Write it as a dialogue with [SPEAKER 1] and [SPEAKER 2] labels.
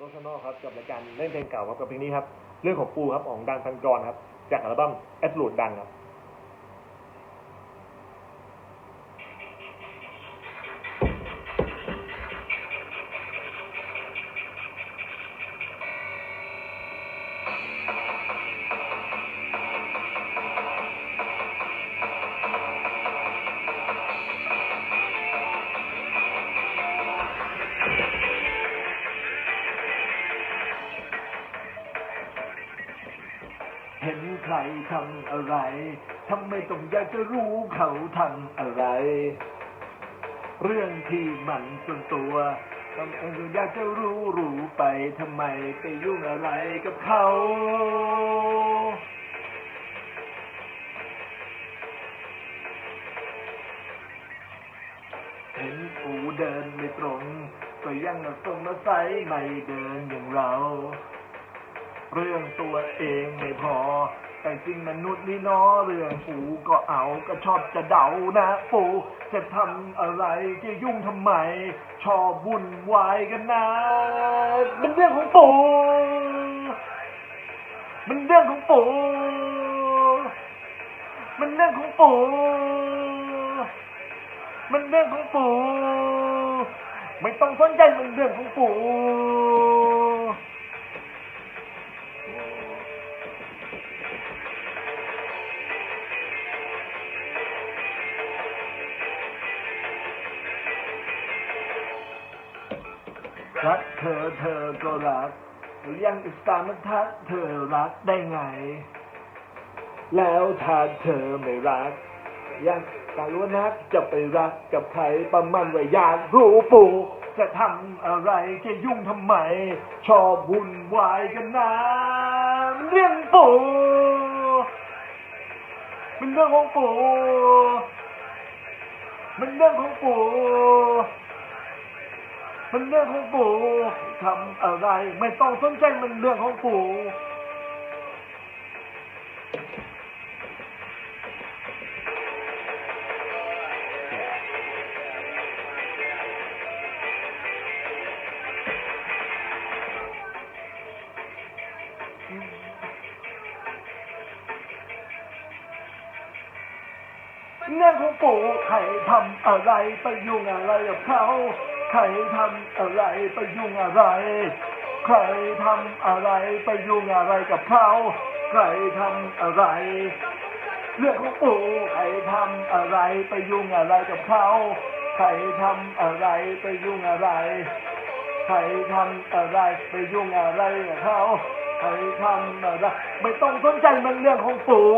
[SPEAKER 1] โรสโนอครับกับรายการเล่นเพลงเก่าครับกับเพลงนี้ครับเรื่องของปูครับของดังพันกรครับจากอัลบั้มแอดลูดดังครับ
[SPEAKER 2] รทำอะไรทำไมต้องอยากจะรู้เขาทำอะไร เรื่องที่มันส่วนตัวทำไมต้องอยากจะรู้รู้ไปทำไมไปยุ่งอะไรกับเขาเห็นปูเดินไม่ตรง ก็ยังตรงมาใส่ไม่เดินอย่างเรา เรื่องตัวเองไม่พอ แต่จริงมนุษย์นี่เนอเรื่องปูก็เอาก็ชอบจะเดานะปูจะทำอะไรจะยุ่งทำไม ชอบวุ่นวายกันนะเป็นเรื่องของปูมันเรื่องของปูมันเรื่องของปูมันเรื่องของปูไม่ต้องสนใจมันเรื่องของปู รักเธอเธอก็รักยังอิสตามทักเธอรักได้ไง แล้วถ้าเธอไม่รัก ยังการรู้นักจะไปรักกับใครประมันว่าอยากรู้ปูจะทำอะไรจะยุ่งทำไม ชอบวุ่นวายกันนะเรื่องปูมันเรื่องของปูมันเรื่องของปู มันเรื่องของปู่ทำอะไร ไม่ต้องสนใจมันเรื่องของปู่ เรื่องของปู่ใครทำอะไรไปยุ่งอะไรกับเขาใครทำอะไรไปยุ่งอะไร ใครทำอะไรไปยุ่งอะไรกับเขาใครทำอะไร เรื่องของปู่ใครทำอะไรไปยุ่งอะไรกับเขาใครทำอะไรไปยุ่งอะไร ใครทำอะไรไปยุ่งอะไรกับเขาใครทำอะไรไม่ต้องสนใจมันเรื่องของปู่